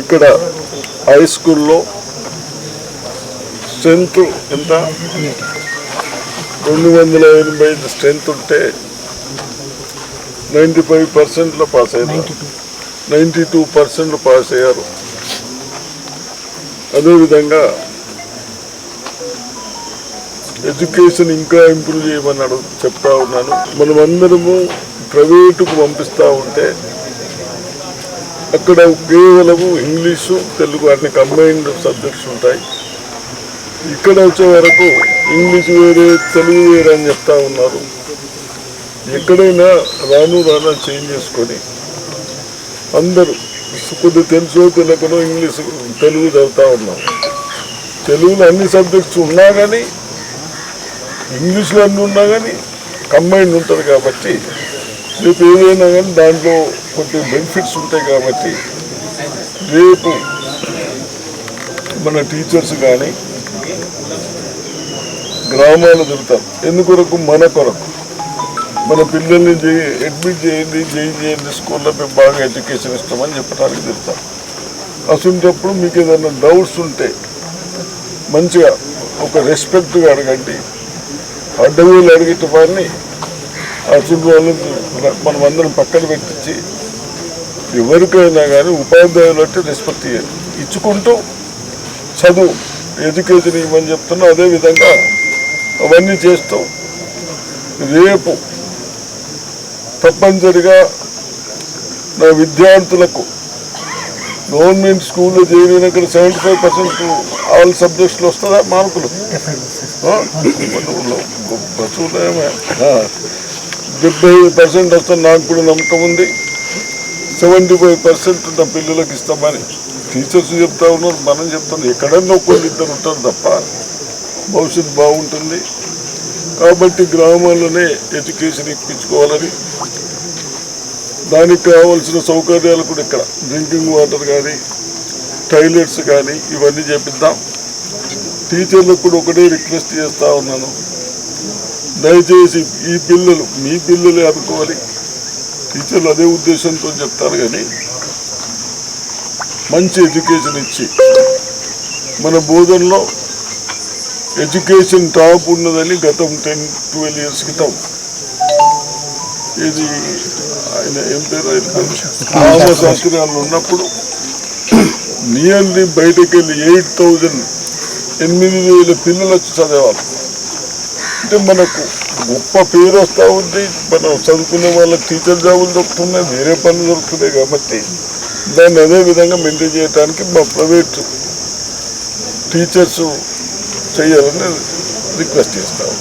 ఇక్కడ హై స్కూల్లో స్ట్రెంత్ ఎంత? రెండు వందల ఎనభై ఐదు స్ట్రెంత్ ఉంటే నైంటీ ఫైవ్ పర్సెంట్లో పాస్ అయ్యారు నైంటీ టూ పర్సెంట్ పాస్ అయ్యారు. అదేవిధంగా ఎడ్యుకేషన్ ఇంకా ఇంప్రూవ్ చేయమని అడుగు చెప్తా ఉన్నాను. మనమందరము ప్రైవేటుకు పంపిస్తూ ఉంటే అక్కడ కేవలము ఇంగ్లీషు తెలుగు అన్ని కంబైన్డ్ సబ్జెక్ట్స్ ఉంటాయి. ఇక్కడ వచ్చే వరకు ఇంగ్లీష్ వేరే తెలుగు వేరే అని చెప్తా ఉన్నారు. ఎక్కడైనా రాను రాను చేంజ్ చేసుకొని అందరూ కొద్ది తెలుసో తెలియకనో ఇంగ్లీష్ తెలుగు చదువుతూ ఉన్నాం. తెలుగులో అన్ని సబ్జెక్ట్స్ ఉన్నా కానీ ఇంగ్లీష్లో అన్నీ ఉన్నా కానీ కంబైన్డ్ ఉంటుంది కాబట్టి రేపు ఏదైనా కానీ దాంట్లో కొన్ని బెనిఫిట్స్ ఉంటాయి కాబట్టి రేపు మన టీచర్స్ కానీ గ్రామాలు తిరుగుతారు ఎందుకొరకు? మన కొరకు. మన పిల్లల్ని జే- అడ్మిట్ చేయండి జైన్ చేయండి స్కూల్లో మేము బాగా ఎడ్యుకేషన్ ఇస్తామని చెప్పడానికి తిరుగుతాం. అసలుంటప్పుడు మీకు ఏదైనా డౌట్స్ ఉంటే మంచిగా ఒక రెస్పెక్ట్గా అడగండి. అడ్డగోలు అడిగిన వారిని అసలు వాళ్ళు మనం అందరం పక్కన పెట్టించి ఎవరికైనా కానీ ఉపాధ్యాయులు అంటే రెస్పెక్ట్ ఇవ్వాలి ఇచ్చుకుంటూ చదువు ఎడ్యుకేషన్ ఇవ్వమని చెప్తున్నా. అదేవిధంగా అవన్నీ చేస్తూ రేపు తప్పనిసరిగా నా విద్యార్థులకు గవర్నమెంట్ స్కూల్లో చేరిన ఇక్కడ సెవెంటీ ఫైవ్ పర్సెంట్ ఆల్ సబ్జెక్ట్స్లో వస్తుందా మార్కులు. డెబ్బై ఐదు పర్సెంట్ వస్తుంది నాకు కూడా నమ్మకం ఉంది. సెవెంటీ ఫైవ్ పర్సెంట్ ఉన్న పిల్లలకు ఇస్తామని టీచర్స్ చెప్తా ఉన్నారు మనం చెప్తాం. ఎక్కడన్నా ఒకళ్ళు ఇద్దరు ఉంటారు తప్ప భవిష్యత్తు బాగుంటుంది. కాబట్టి గ్రామాల్లోనే ఎడ్యుకేషన్ ఇప్పించుకోవాలని దానికి కావాల్సిన సౌకర్యాలు కూడా ఇక్కడ. డ్రింకింగ్ వాటర్ కానీ టాయిలెట్స్ కానీ ఇవన్నీ చేపిద్దాం. టీచర్లకు కూడా ఒకటే రిక్వెస్ట్ చేస్తూ ఉన్నాను. దయచేసి ఈ పిల్లలు మీ పిల్లలే అనుకోవాలి టీచర్లు అదే ఉద్దేశంతో చెప్తారు కానీ మంచి ఎడ్యుకేషన్ ఇచ్చి మన బోధనలో ఎడ్యుకేషన్ టాప్ ఉన్నదని గతం టెన్ ట్వెల్వ్ ఇయర్స్ క్రితం ఇది ఆయన ఏం పేరు ఆయన పేరు? ఉన్నప్పుడు నియర్లీ బయటకు వెళ్ళి ఎయిట్ థౌజండ్ ఎనిమిది వేల పిల్లలు వచ్చి చదివేవాళ్ళు అంటే మనకు గొప్ప పేరు వస్తూ ఉంది. మనం చదువుకునే వాళ్ళకి టీచర్ జాబులు దొరుకుతున్నాయి. వేరే పనులు దొరుకుతున్నాయి కాబట్టి దాన్ని అదే విధంగా మెయింటైన్ చేయడానికి మా ప్రైవేట్ టీచర్స్ చేయాలని రిక్వెస్ట్ చేస్తాము